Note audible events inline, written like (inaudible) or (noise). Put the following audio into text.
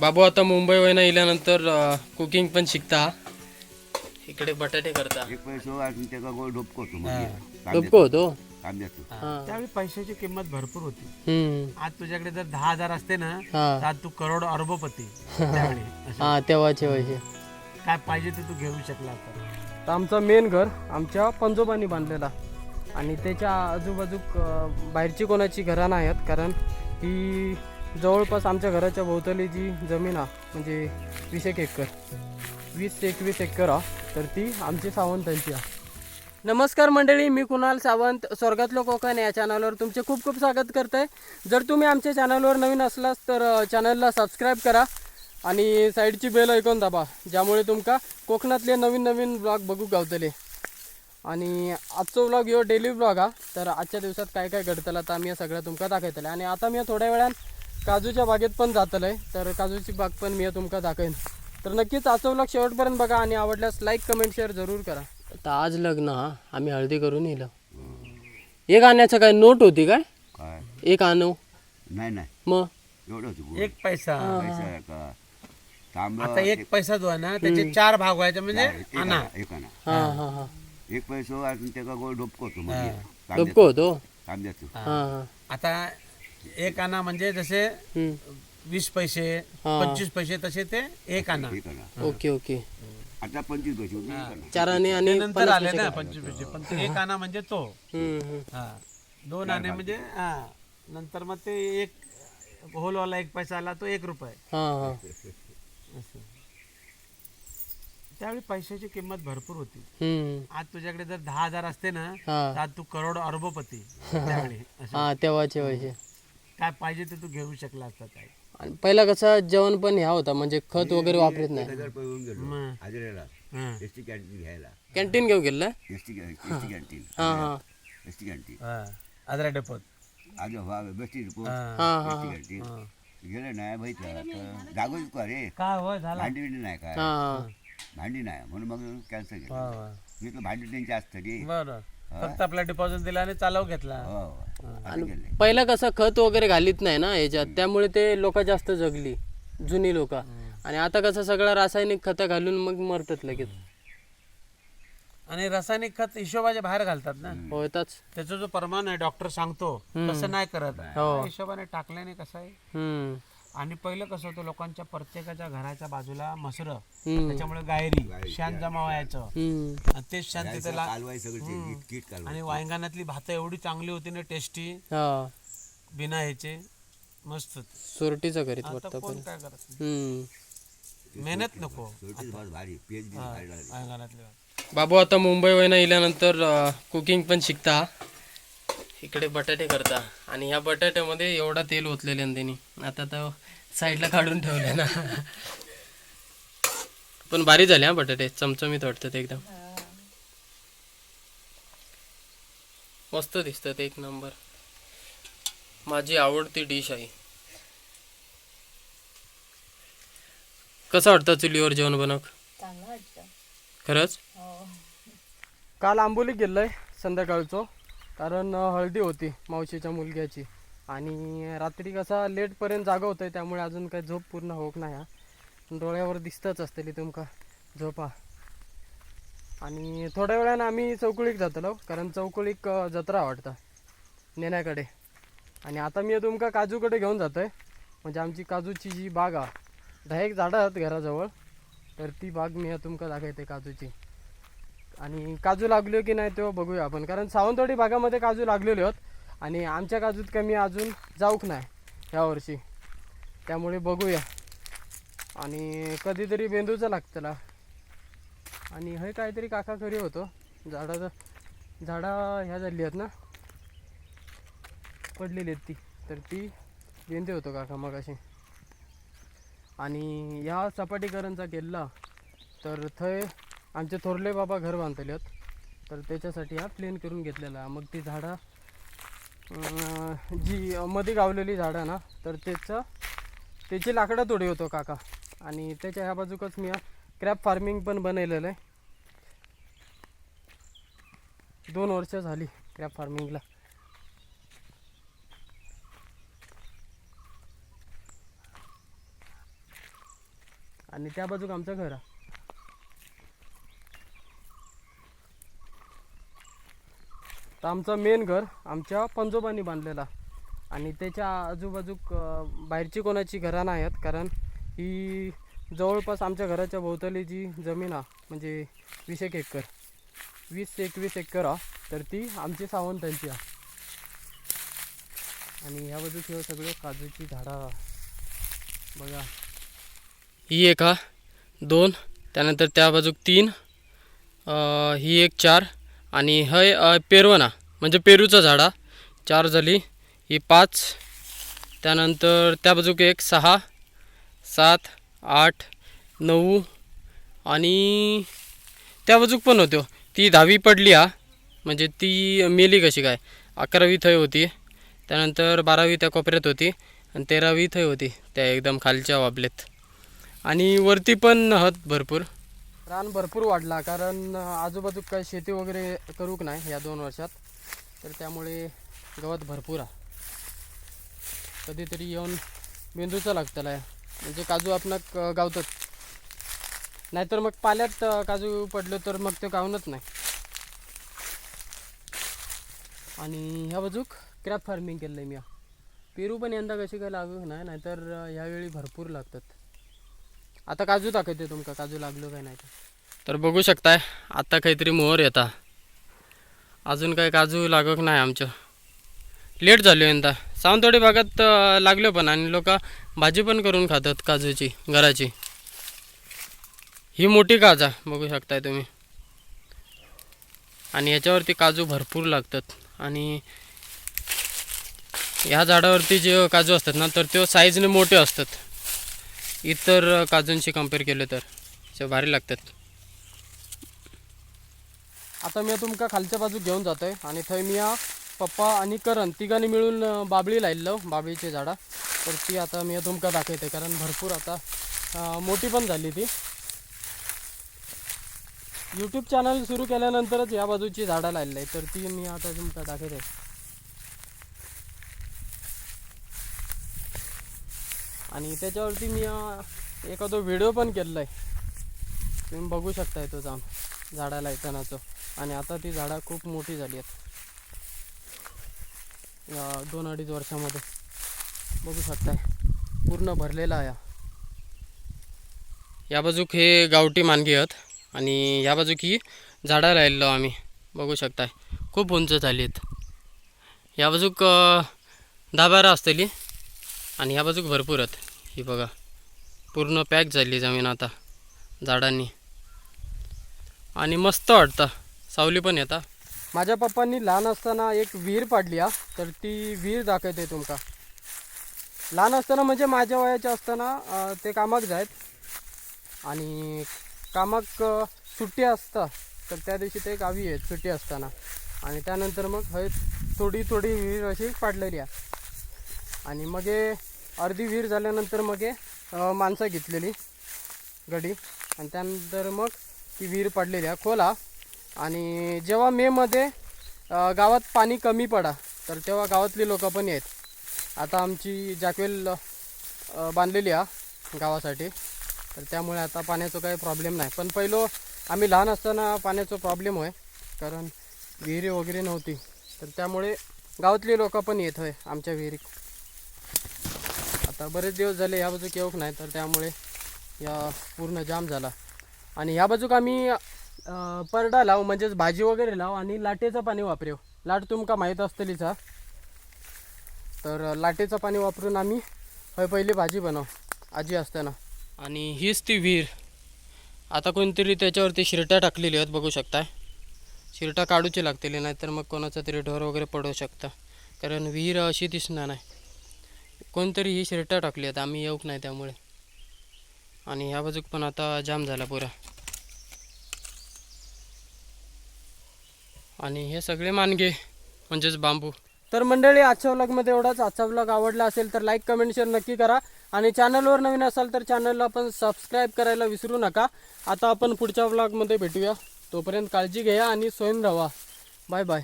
बाबू आता मुंबई वयना इल्यानंतर कुकिंग पण शिकता. इकडे बटाटे करता. एक पैसो त्याचा म्हणजे डोबको होतो कांद्याचं. हा. त्यावेळी पैशाची किंमत भरपूर होती. हम्म. आज तुझ्याकडे जर दहा हजार असते ना हा. तर आज तू करोड अरबोपती त्यावेळी. असं. हा तेव्हाचे पैसे. काय पाहिजे ते तू घेऊ शकला असता तर आमचं मेन घर आमच्या पंजोबांनी बांधलेला. आणि त्याच्या आजूबाजू अं, बाहेरची कोणाची घरं नाही आहेत कारण ही जवळपास आमच्या घराच्या भोवताली जी जमीन हा म्हणजे वीस एक एकर. वीस एकवीस एकर हा तर ती आमची सावंतांची हा. नमस्कार मंडळी मी कुणाल सावंत स्वर्गातलं कोकण या चॅनलवर तुमचे खूप खूप स्वागत करते जर तुम्ही आमच्या चॅनलवर नवीन असलास तर चॅनलला सबस्क्राईब करा आणि साईडची बेल ऐकून दाबा ज्यामुळे तुमका कोकणातले नवीन नवीन ब्लॉग बघू गावतले. आणि आजचो ब्लॉग ह्यो डेली ब्लॉग हा तर आजच्या दिवसात काय काय घडतलं तर आम्ही सगळं तुमका दाखवतले. आणि आता मी थोड्या वेळान काजूच्या बागेत पण जातलंय. तर काजूची बाग पण मी तुमका दाखवेन. तर नक्कीच आजचा शेवटपर्यंत बघा आणि आवडल्यास लाईक कमेंट शेअर जरूर करा. आता आज लग्न हा? आम्ही हळदी करून येलो. एक आण्याचं काय नोट होती काय? काय? एक आणू. नाही नाही. मग? एवढं होतं. एक पैसा. पैसा आहे का? तांबडं आता एक पैसा जो आहे ना त्याचे चार भाग व्हायचे म्हणजे एक आणा. आणा, एक आणा. हा हा हा. एक पैसो त्याचा गोळ डोपकोतो म्हणजे. डोबको होतो? कांद्याचं. हा हा. आता एक आणा म्हणजे जसे. वीस पैसे हा. पंचवीस पैसे तसे ते एक आणा ओके ओके. आता पंचवीस पैसे होते एक आणा चार आणे नंतर आले ना पंचवीस पैसे पण ते एक आणा म्हणजे तो. हम्म, हम्म. हा. दोन आणे म्हणजे हा. नंतर मग ते एक होलवाला एक पैसा आला तो एक रुपये. हा हा. असं. त्यावेळी पैशाची किंमत भरपूर होती. हम्म. आज तुझ्याकडे जर दहा हजार असते ना हा. तर आज तू करोड अरबोपती (laughs) त्यावेळी. असं. हा तेव्हाचे पैसे. काय पाहिजे ते तू घेऊ शकला असता काय? आणि पहिला कसं जेवण पण ह्या होता म्हणजे खत वगैरे वापरत नाही. हजार रुपये येऊन गेलो मग. हाजरेला. हा. एस टी कॅन्टीन घ्यायला. कॅन्टीन घेऊ गेलं एस टी कॅन्टीन. हा हा. S T canteen. हा. आजरा डेपोत. आज व्हा बेस्टी रिपोर्ट हा. हा हा एस टी कॅन्टीन. गेलं नाही बघितलं तर जागोच का रे. काय होय झाला? भांडी बिंडी नाही काय हा. हा भांडी नाही. म्हणून मग कॅन्सल केलं. मी तर भांडी त्यांची असतं रे. बरं. फक्त आपला डिपॉझिट दिला आणि चालव घेतला. हो. गेले पहिला कसं खत वगैरे घालीत नाही ना याच्यात त्यामुळे ते लोक जास्त जगली जुनी लोक. आणि आता कसं सगळं रासायनिक खतं घालून मग मरतात लगेच. आणि रासायनिक खत हिशोबाच्या बाहेर घालतात ना? होताच त्याचा जो प्रमाण आहे डॉक्टर सांगतो तसं नाही करत. हो. हिशोबाने टाकल्याने कसं आहे? आणि पहिलं कसं होतं लोकांच्या प्रत्येकाच्या घराच्या बाजूला मसर. त्याच्यामुळे गायरी शान जमा व्हायचं. तेच शान तिथे आणि वांगानातली भातं एवढी चांगली होती ना टेस्टी. हा. बिना ह्याचे मस्त. सोरटीचं करीत वाटतं पण. काय करत. मेहनत नको. बाबू आता मुंबई वयना इल्यानंतर कुकिंग पण शिकता. इकडे बटाटे करता. आणि ह्या बटाट्यामध्ये एवढा तेल ओतलेले त्यांनी. आता तर साईडला काढून ठेवले ना. पण भारी झाले हा बटाटे. चमचमीत वाटतात एकदम. मस्त दिसतात एक नंबर. माझी आवडती डिश आहे. कसं वाटतं चुलीवर जेवण बनव खरंच? काल आंबोली गेलोय संध्याकाळचो. कारण हळदी होती मावशीच्या मुलग्याची. आणि रात्री कसा लेटपर्यंत जागा होतंय त्यामुळे अजून काही झोप पूर्ण होत नाही हा. डोळ्यावर दिसतच असतली तुमका झोपा आणि थोड्या वेळानं आम्ही चौकुळीक जातलो कारण चौकुळीक जत्रा वाटतं नेण्याकडे. आणि आता मी तुमका काजूकडे घेऊन जातो आहे म्हणजे आमची काजूची जी बाग आहे दहा एक झाडं आहेत घराजवळ तर ती बाग मी तुमका दाखवते काजूची. आणि काजू लागले की नाही तो बघूया आपण कारण सावंतवाडी भागामध्ये काजू लागलेले आहेत आणि आमच्या काजूत कमी अजून जाऊक नाही ह्यावर्षी त्यामुळे बघूया. आणि कधीतरी बेंदूचं लागतला आणि हे काहीतरी काका घरी होतो झाडाचं झाडा ह्या झाली आहेत ना? पडलेली आहेत ती. तर ती बेंदे होतो काका मग अशी आणि ह्या सपाटीकरणचा किल्ला तर थंय आमचे थोरले बाबा घर बांधलेले आहेत. तर त्याच्यासाठी हा प्लेन करून घेतलेला. मग ती झाडं जी मध्ये गावलेली झाडं ना तर त्याचं त्याची लाकडं तोडी होतो काका. आणि त्याच्या ह्या बाजूकच मी क्रॅप फार्मिंग पण बनवलेलं आहे. दोन वर्ष झाली क्रॅप फार्मिंगला. आणि त्या बाजूक आमचं घर आहे. तर आमचं मेन घर आमच्या पंजोबांनी बांधलेला आणि त्याच्या आजूबाजूक बाहेरची कोणाची घरं नाही आहेत कारण ही जवळपास आमच्या घराच्या भोवताली जी जमीन आहे म्हणजे वीस एक एकर. वीस एकवीस एकर आहे तर ती आमची सावंतांची आहे. आणि ह्या बाजूक हे सगळे काजूची झाडं बघा. ही एक हा दोन. त्यानंतर त्या बाजूक तीन. ही एक चार. आणि हय पेरवना म्हणजे पेरूचं झाडा चार झाली ही पाच. त्यानंतर त्या बाजूक एक सहा सात आठ नऊ आणि त्या बाजूक पण होत्यो हो. ती दहावी पडली हा. म्हणजे ती मेली कशी काय? अकरावी थंय होती. त्यानंतर बारावी त्या कोपऱ्यात होती आणि तेरावी थंय होती त्या एकदम खालच्या वाबलेत. आणि वरती पण हत भरपूर. रान भरपूर वाढला कारण आजूबाजूक काही शेती वगैरे करूक नाही या दोन वर्षात. तर त्यामुळे गवत भरपूर आहे. कधीतरी येऊन मेंदूचं लागतं आहे म्हणजे काजू आपणक गावतात नाहीतर मग पाल्यात काजू पडलो तर मग ते गावनच नाही. आणि ह्या बाजूक क्रॅप फार्मिंग केलं आहे मी. पेरू पण यंदा कशी काय लागू नाही नाहीतर ह्यावेळी भरपूर लागतात. आता काजू दाखवते तुमका काजू लागलो काय नाही तर. बघू शकताय आता काहीतरी मोहर येता. अजून काय काजू लागत नाही आमचं. लेट झालो यंदा. सावंतवाडी भागात लागलो पण आणि लोक भाजी पण करून खातात काजूची घराची. ही मोठी काजा बघू शकताय तुम्ही. आणि याच्यावरती काजू भरपूर लागतात. आणि ह्या झाडावरती जे काजू असतात ना तर ते साईजने मोठे असतात. इतर काजूंशी कंपेअर केले तर. भारी लागतात. आता मी तुमका खालच्या बाजूक घेऊन जातोय. आणि थंय मी हा पप्पा आणि करण तिघांनी मिळून बाबळी लायलो बाबळीची झाडा. तर ती आता मी तुमका दाखवते कारण भरपूर आता मोठी पण झाली ती. यूट्यूब चॅनल सुरू केल्यानंतरच या बाजूची झाडं लायली आहे तर ती मी आता तुमका दाखवते. आणि त्याच्यावरती मी एखादा व्हिडिओ पण केलेला आहे तुम्ही बघू शकताय तो जाऊन झाडाला येतानाचं. आणि आता ती झाडं खूप मोठी झाली आहेत. या दोन अडीच वर्षामध्ये. बघू शकताय. पूर्ण भरलेला आहे हा. या बाजूक हे गावठी मानगी आहेत. आणि या बाजूक ही झाडं राहिलो आम्ही. बघू शकताय. खूप उंच झाली आहेत. या बाजूक दाबारा दहा बारा असतली आणि ह्या बाजूक भरपूर आहेत. ही बघा. पूर्ण पॅक झाली जमीन आता झाडांनी. आणि मस्त वाटतं. सावली पण येता माझ्या पप्पांनी लहान असताना एक विहीर पाडली हा. तर ती विहीर दाखवते तुमका. लहान असताना म्हणजे माझ्या वयाच्या असताना ते कामाक जायत. आणि कामाक सुट्टी असतं तर त्या दिवशी ते गावी आहेत सुट्टी असताना. आणि त्यानंतर मग हय थोडी थोडी विहीर अशी पाडलेली आहे आणि मग अर्धी विहीर झाल्यानंतर मग माणसं घेतलेली गडी. आणि त्यानंतर मग ती विहीर पडलेली आहे खोला. आणि जेव्हा मेमध्ये गावात पाणी कमी पडा तर तेव्हा गावातली लोक पण आहेत आता आमची जॅकवेल बांधलेली आहे गावासाठी. तर त्यामुळे आता पाण्याचा काही प्रॉब्लेम नाही. पण पहिलो आम्ही लहान असताना पाण्याचा प्रॉब्लेम होय कारण विहिरी वगैरे नव्हती. तर त्यामुळे गावातली लोकं पण येत होय आमच्या विहिरीत. आता बरेच दिवस झाले ह्या बाजूक येऊक नाही तर त्यामुळे या पूर्ण जाम झाला. आणि ह्या बाजूक आम्ही परडा लाव म्हणजेच भाजी वगैरे लाव आणि लाटेचं पाणी वापरेव लाट तुमका माहीत असतलीच हा. तर लाटेचं पाणी वापरून आम्ही हय पहिली भाजी बनव आजी असताना. आणि हीच ती विहीर. आता कोणतरी त्याच्यावरती शिरट्या टाकलेली आहेत बघू शकताय शिरटा काढूची लागतील नाही तर मग कोणाचा तरी ढोर वगैरे पडू शकता. कारण विहीर अशी दिसणार नाही. कोणतरी ही शिरटा टाकली आहेत. आम्ही येऊक नाही त्यामुळे. आणि ह्या बाजूक पण आता जाम झाला पुरा. आणि हे सगळे मानगे म्हणजेच बांबू. तर मंडळी आजच्या व्लॉगमध्ये एवढाच. आजचा व्लॉग आवडला असेल तर लाईक कमेंट शेअर नक्की करा. आणि चॅनलवर नवीन असाल तर चॅनलला आपण सबस्क्राईब करायला विसरू नका. आता आपण पुढच्या व्लॉगमध्ये भेटूया. तोपर्यंत काळजी घ्या आणि स्वयं राहा. Bye bye